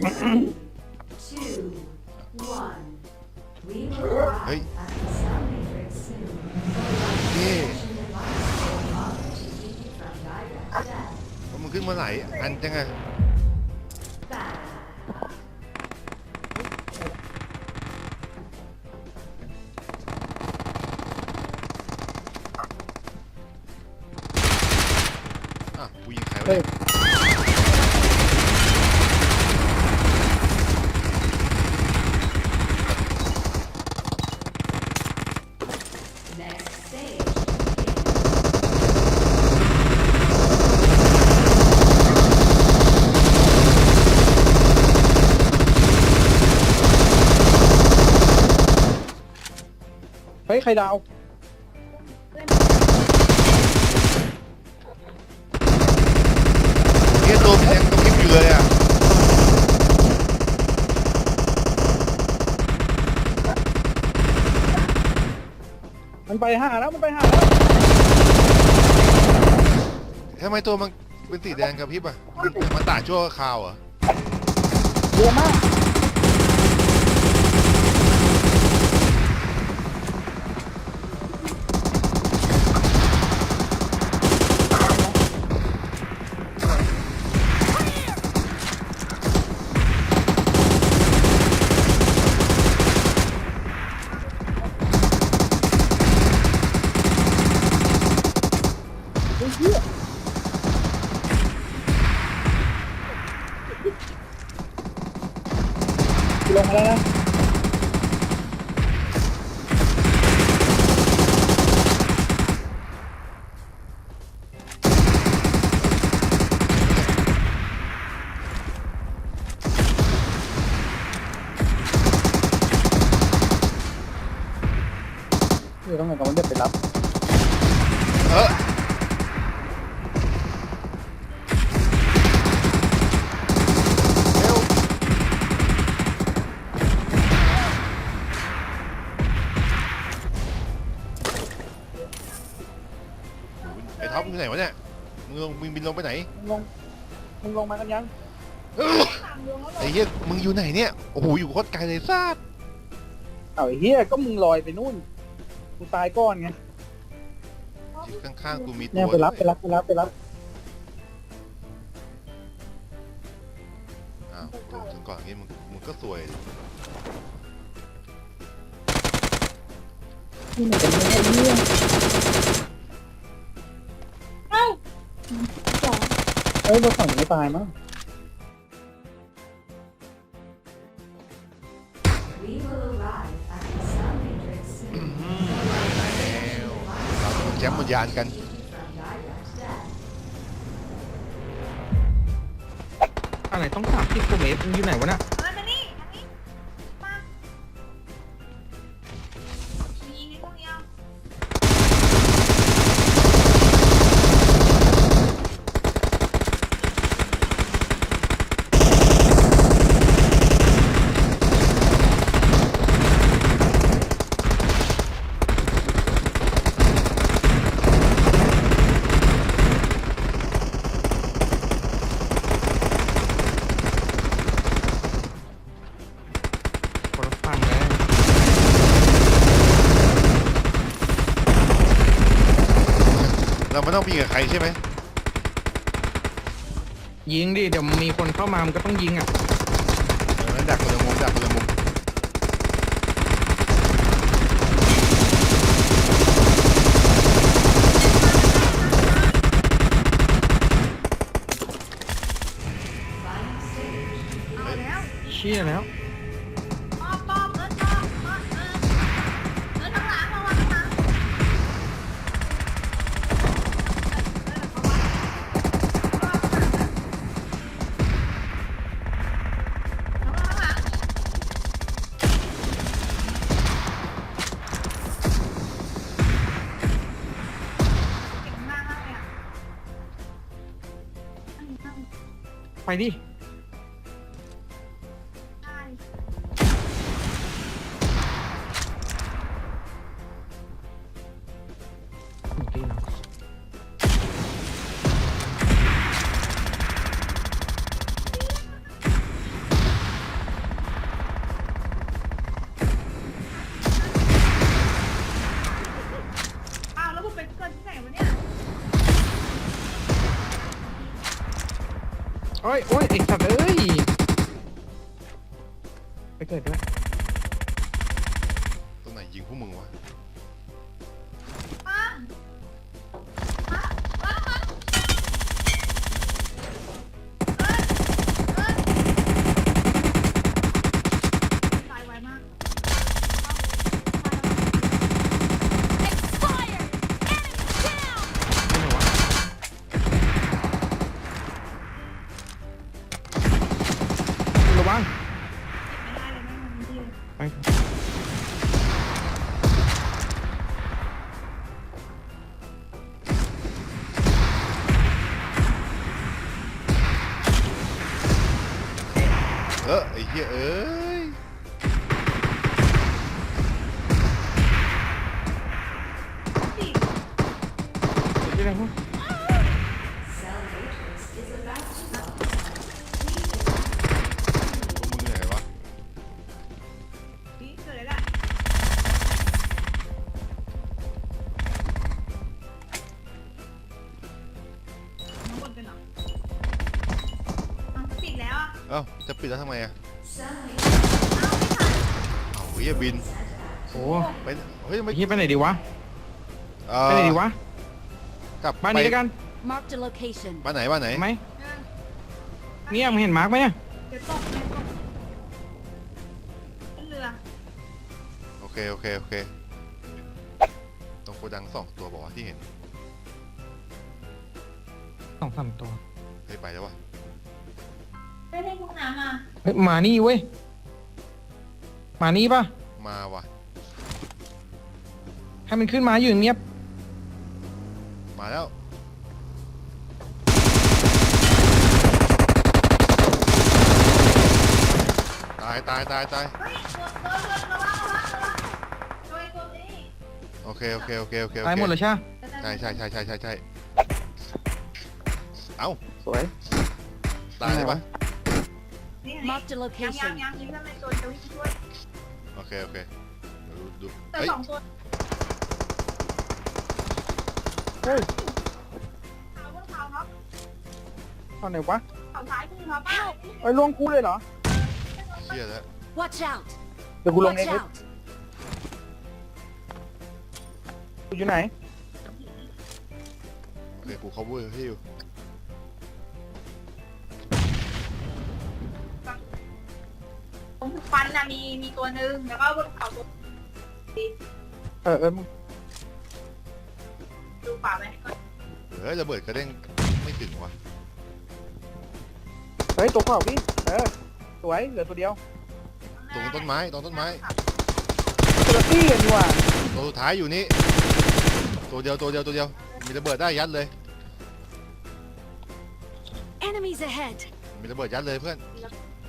เฮ้ยเยมันขึ้นเมื่อไหร่อันจังไง รดาวเฮียตัวมันยังกระพริบอยู่เลยอะมันไปหาแล้วมันไปหาแล้วทำไมตัวมันเป็นสีแดงกระพริบอะมันมันตาชั่วคราวเหรอะเยอะมาก กูลง งลงมึงบินลงไปไหนมึงลงมึงลงมากันยังไอ้เหี้ยมึงอยู่ไหนเนี่ยโอ้โหอยู่โคตรไกลเลยซาดเอาไอ้เฮียก็มึงลอยไปนู่นกูตายก่อนไงข้างๆกูมีตัวเนี่ยไปรับไปด้วยรับไปรับไปรับอ้าวถึงก่อนงี้มึงมึงก็สวยที่ไหนกันเนี่ยไอ้เฮีย เอ้ยรถฝั่งไม่ตายมั้ง We will arrive at the Sun Matrix soon. แล้วเราต้องแชมป์บนยานกัน From direct death. อะไรต้องสามสิบกว่าเมตรมึงอยู่ไหนวะน่ะ เราไม่ต้องมีกับใครใช่ไหมยิงดิเดี๋ยวมีคนเข้ามามันก็ต้องยิงอะเอองั้นดักคนละมุมดักคนละมุมเฮ้ยแล้วเชี่ยแล้ว ไปดิ launch. พวกมึงอยู่ไหนวะนี่เกิดอะไรล่ะน้องบนกันเหรออ้าวปิดแล้วอะเอ้าจะปิดแล้วทำไมอะ Cell matrix อ้าวไม่ทันเอ้าเหี้ยบินโอ้ไปเฮ้ยไอ้ไม่เหี้ยไปไหนดีวะเอ่ไปอไหนดีวะ กลับบ้านนี้ด้วยกัน Marked a location. บ้านไหนบ้านไหนไหมเนี่ยมึงเห็นมาร์กไหมเนี่ยเดี๋ยวตกเดี๋ยวตกขึ้นเรือโอเค โอเค โอเค ตรงโกดังสองตัวบอกว่าที่เห็นสองสามตัวเฮ้ยไปแล้ววะได้ได้พวกน้ำมาเฮ้ยมานี่เว้ยมานี่ป่ะมาวะให้มันขึ้นมาอยู่เงียบ มาแล้วตายตายตายตายเฮ้ยตัวตัวตัวระวังระวังระวังตัวไอ้ตัวนี้โอเคโอเคโอเคโอเคโอตายเคหมดเลยใช่ปะใช่ใช่ใช่ใช่ใช่ใช่เอ้าสวยตายเลยปะนี่ไง Marked a ยังยัง location. ยังยิงทำไมตัวจะวิ่งช่วยโอเคโอเคดูดูแต่เฮ้ยสองตัว เฮ้ยเขาบนเขาครับตอนไหนวะเขาซ้ายมือครับป้าไอ้ยลวงกูเลยเหรอเชี่ยแล้ว Watch out! เดี๋ยวกูลงเอ Watch งเว้ย out! กูอยู่ไหน โอเคกู cover ให้อยู่ตรงฟันน่ะมีมีตัวหนึ่งแล้วก็บนเขาตัวเออเออมึงดู ป่าไว้ให้ก่อนเฮ้ยระเบิดกระเด้งไม่ถึงวะเฮ้ยตัวเปล่าพี่เออสวยเหลือตัวเดียวตรงต้นไม้ตรงต้นไม้ตัวละตี้กันดีกว่าตัวสุดท้ายอยู่นี่ตัวเดียวตัวเดียวตัวเดียว มีระเบิดได้ยัดเลย Enemies ahead! มีระเบิดยัดเลยเพื่อน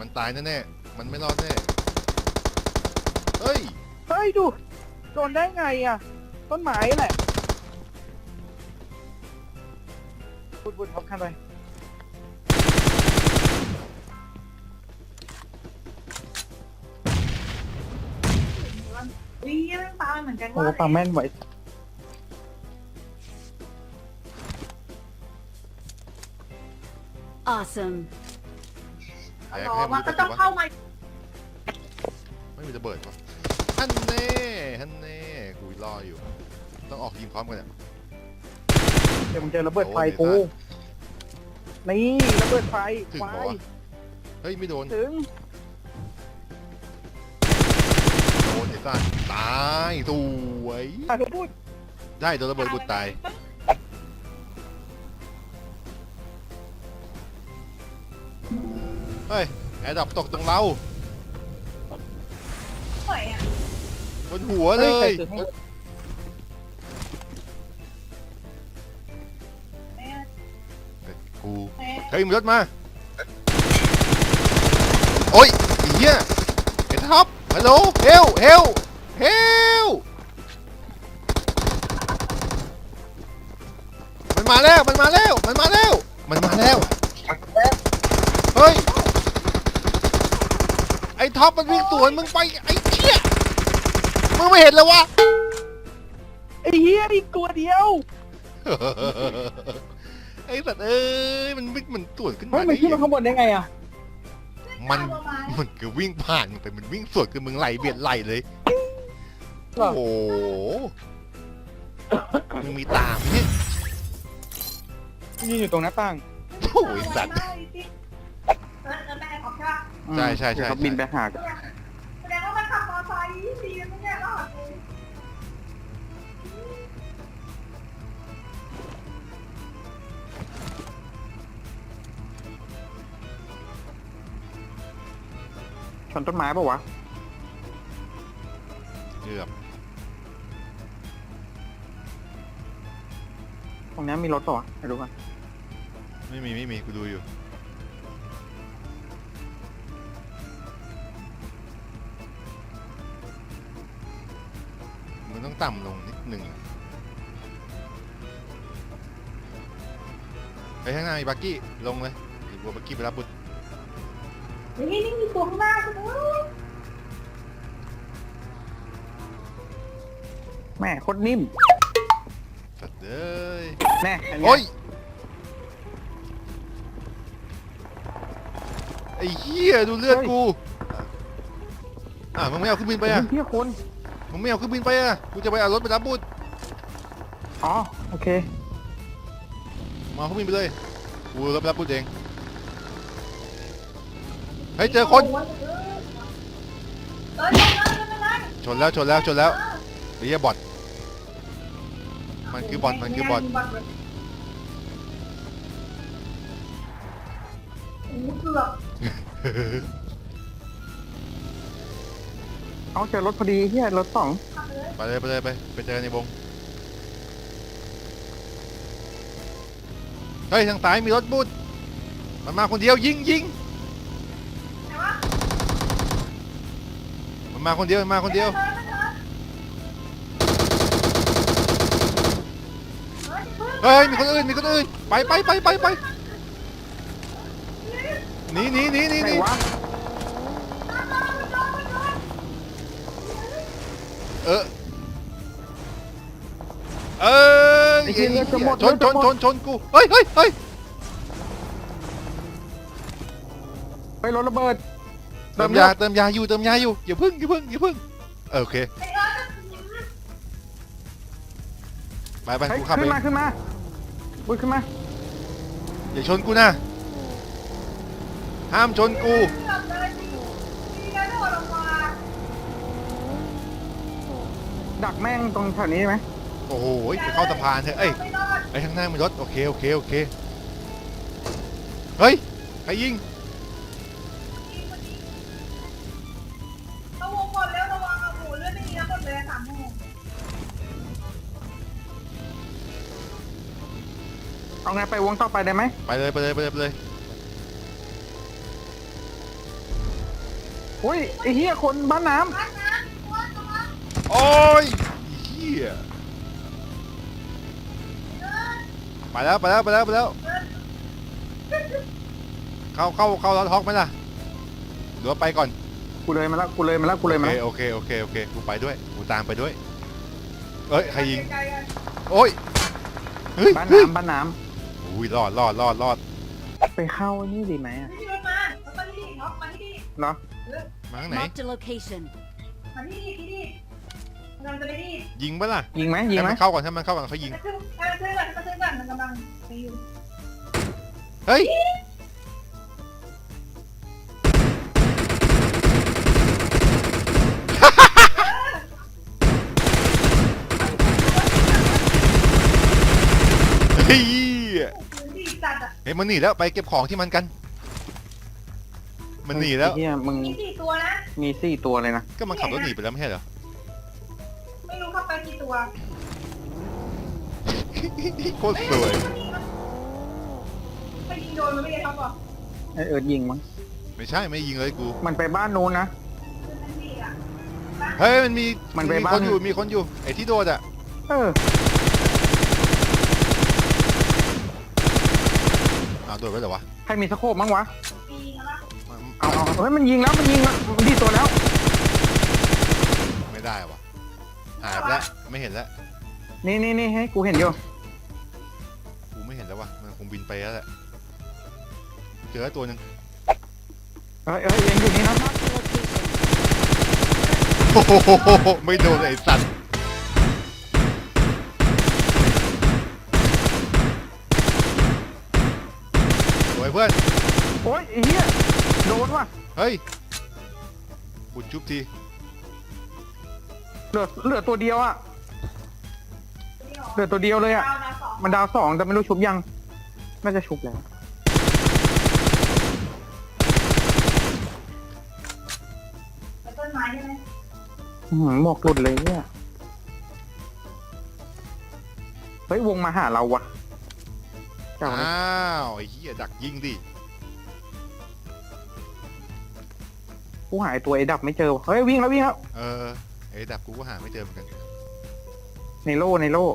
มันตายแน่ๆมันไม่รอดแน่เฮ้ย เฮ้ยดูโดนได้ไงอะ ต้นไม้แหละ บุดบุดท็อปคันไปวิ่งแม่งปลาเหมือนกันโอ้ว่าปลาแม่นไหว Awesome. แพ้รอแพ้มันมืก็อต้องวะเข้ามาไม่มีระเบิดวะฮันแน่ฮันแน่กูรออยู่ ต้องออกยิงพร้อมกันอะ เดี๋ยวมึงเจอระเบิดไฟโอ้กูเดต้นี่ระเบิดไฟถึงไฟเหรอวะ เฮ้ยไม่โดน ถึง โดนไอ้สัสตายสวยอะกูพูดได้โดนระเบิดบุดตาย เฮ้ย แอร์ดับตกตรงเราสวยอะบนหัวเลฮ้ย ใครถือให้ กูแม่เฮ้ยมึงรถมาโอ้ยไอ้เหี้ยไอ้ท็อปฮัลโหลเฮลเฮลเฮลมันมาแล้วมันมาแล้วมันมาแล้วมันมาแล้วเฮ้ยไอ้ท็อปมันวิ่งสวนมึงไปไอ้เชี่ยมึงไม่เห็นเลยวะไอ้เฮียอีกตัวเดียวไอ้อ้สัตว์เอ้ยมันวิ่งมันตรวจขึ้นเฮ้มายมันได้ขึ้นยัมางข้างบนได้ไงอะมันตัวไม้มันคือวิ่งผ่านมึงไปมันวิ่งสวนคือมึงไหลเบียดไหลเลยหรอโอ้โหมึงมีตามเนี่ยยืนอยู่ตรงหน้าต่างโอ้ยสัตว์เออเออแม่ออกใช่ปะใช่ใช่ใช่เดี๋ยวเขาบินไปหา ชนต้นไม้ปะวะ เกือบตรงนี้มีรถปะวะไปดูกันไม่มีไม่มีกูดูอยู่มึงต้องต่ำลงนิดหนึ่งอะไปข้างหน้ามีบักกี้ลงเลยเดี๋ยวกลัวบักกี้ไปรับบุตร เฮ้ยนี่มีตัวข้างหน้าใช่ไหมแม่โคตรนิ่มสัตว์เอ้ยแน่อันเนี้โอ้ยไอ้เหี้ยดูเลือดกูอะมึงไม่เอาขึ้นบินไปอะเฮียคนมึงไม่เอาขึ้นบินไปอะกูจะไปเอารถไปรับบุตรอ๋อโอเคมาขึ้นบินไปเลยกูรถไปรับบุตรเองเฮ้ยเจอคนเออเออเออไม่เป็นไรชนแล้วชนแล้วชนแล้วไอ้เหี้ยบอทมันคือบอทมันคือบอทโอ้เกือบเอาเจอรถพอดีเฮียรถสองไปเลยไปเลยไปไปเจอในวงเฮ้ยทางซ้ายมีรถบุตรมันมาคนเดียวยิงยิง มันมาคนเดียวมันมาคนเดียวเออเออเออเฮ้ยมีคนอื่นมีคนอื่นไปไปไปไปไปหนีหนีหนีหนีไหหนนีวะเออเออไอ้เหี้ยเลือดจะหมดชนเลืชอดนจะหมชดนชนกูเฮ้ยเฮ้ยเฮ้ยไปรถระเบิด เติมยาเติมยาอยู่เติมยาอยู่อย่าพึ่งอย่าพึ่งอย่าพึ่งเออโอเคไอ้เออจะยิงไปไปเฮ้ยกูขับขึ้เอนมางขึ้นมาบุยขึ้นมาอย่าชนกูนะห้ามชนกูเกือบเลยจริงดีนะโดดลงมาดักแม่งตรงแถวนี้ไหมโอ้โหไปเข้าสะพานเถอะเอ้ยไม่รอดไอ้ข้างหน้ามีรถโอเคโอเคโอเคเฮ้ยใครยิงต้อง เอาไงไปวงต่อไปได้ไหมไปเลยไปเลยไปเลยไปเลยอุ้ยไอ้เฮียคนบ้านน้บ้านนะตัวตัวโอ้ยเฮียไปแล้วไปแล้วไปแล้วไปแล้วเข้าเข้าเข้ารถฮอกไหมล่ะหรือว่าไปก่อนำกูเลยมาแล้วกูเลยมาแล้วกูเลยโอมาเคแล้วโอเคโอเคโอเคกูไปด้วยกูตามไปด้วยเอ้ยใครยิงไกลๆกันโอ้ยเฮ้ยบ้านเฮ้ยน้ำบ้านน้ อุ้ยรอดรอดรอดรอดำไปเข้านี่ดีไหมอะไม่มีรถมาแล้วมาที่นี่เนาะมาที่นี่เหรอมาทางไหน Marked a location. มาที่นี่ที่นี่กำลังจะไปนี่ยิงปะล่ะยิงไหมยิงให้ไหมมันเข้าก่อนให้มันเข้าก่อนเขายิงมาซื้อมาซื้อก่อนมาซื้อก่อนมันกำลังไปอยู่เฮ้ย เฮ้ยพื้นที่จัดอะ เฮ้ยมันหนีแล้วไปเก็บของที่มันกัน มันหนีแล้ว ไอ้เฮียมึงมีสี่ตัวนะ มีสี่ตัวเลยนะก็มันขับรถหนีไปแล้วไม่ใช่เหรอ ไม่รู้เข้าไปกี่ตัวโคตรสวยถ้ายิงโดนมันไม่ได้ท็อปหรอกไอเอิร์ดยิงมั้งไม่ใช่ไม่ยิงเลยกู มันไปบ้านนู้นนะ คือมันดีอะเฮ้ยมันมีมันไปมีบ้าคนนอยู่มีคนอยู่ไอ้ที่โดดอะเออ อ้าว โดดไปเหรอวะใครมีสโคปมั้งวะปีนะล่ะเอาเอาเฮ้ยมันยิงแล้วมันยิงแล้วมันดีตัวแล้ว ไม่ได้วะหายไปแล้วไม่เห็นแล้วนี่นี่นี่ให้กูเห็นอยู่กูไม่เห็นแล้ววะมันคงบินไปแล้วแหละเจอตัวหนึ่งเอ้ยเอ้ยยังอยู่นี่นะ โอ้โหไม่โดนไอ้สัตว์สวย เพื่อน โอ้ยไอ้เหี้ยโดนว่ะเฮ้ยบุญชุบที เหลือเหลือตัวเดียวอะเหลือตัวเดียวเลยอะดาวดาวสองมันดาวสองแต่ไม่รู้ชุบยังน่าจะชุบแล้วไปต้นไม้ใช่ไหมอื้อหือหมวกหลุดเลยเนี่ยเฮ้ยวงมาหาเราวะ เจ้าอ้าวไอ้เหี้ยดักยิงดิผู้หายตัวไอ้ดับไม่เจอวะเฮ้ยวิ่งแล้ววิ่งแล้วเออไอ้ดักกูก็หาไม่เจอเหมือนกันในโล่ในโล่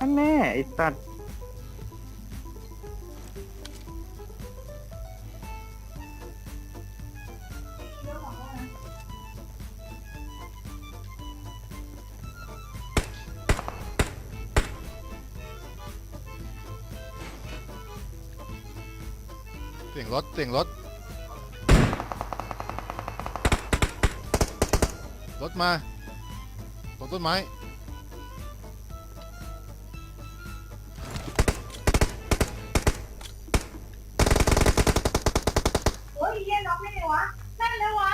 อันแน่ไอ้สัตว์ เสียงรถเสียงรถ รถมาตรงต้นไม้โอ้ยเยี่ยน็อกได้ไงวะนั่นเลยวะ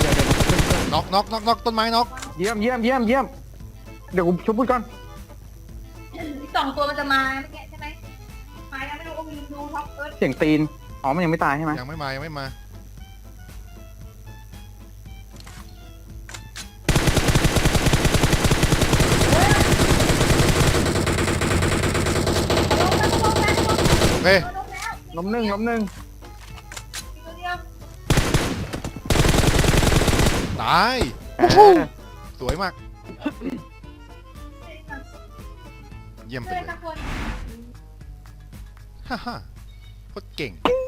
เดี๋ยวเดี๋ยวเดี๋ยวเดี๋ยวน็อกน็อกน็อกน็อกต้นไม้น็อกเยี่ยมเยี่ยมเยี่ยมเยี่ยมเดี๋ยวกูชุบพูดก่อน อีกสองตัวมันจะมาเมื่อกี้ใช่ไหมมายังไม่รู้ว่ามีดูท็อปเอิร์ธเสียงตีน อ๋อ มันยังไม่ตายใช่ไหมยังไม่มา ยังไม่มาโอเคลงแล้วล้มหนึ่งล้มหนึ่งตัวเดียวตาย เออสวยมาก เยี่ยมไปเพื่อนเลยสักคนฮ่าฮ่าโคตรเก่งปิ้ง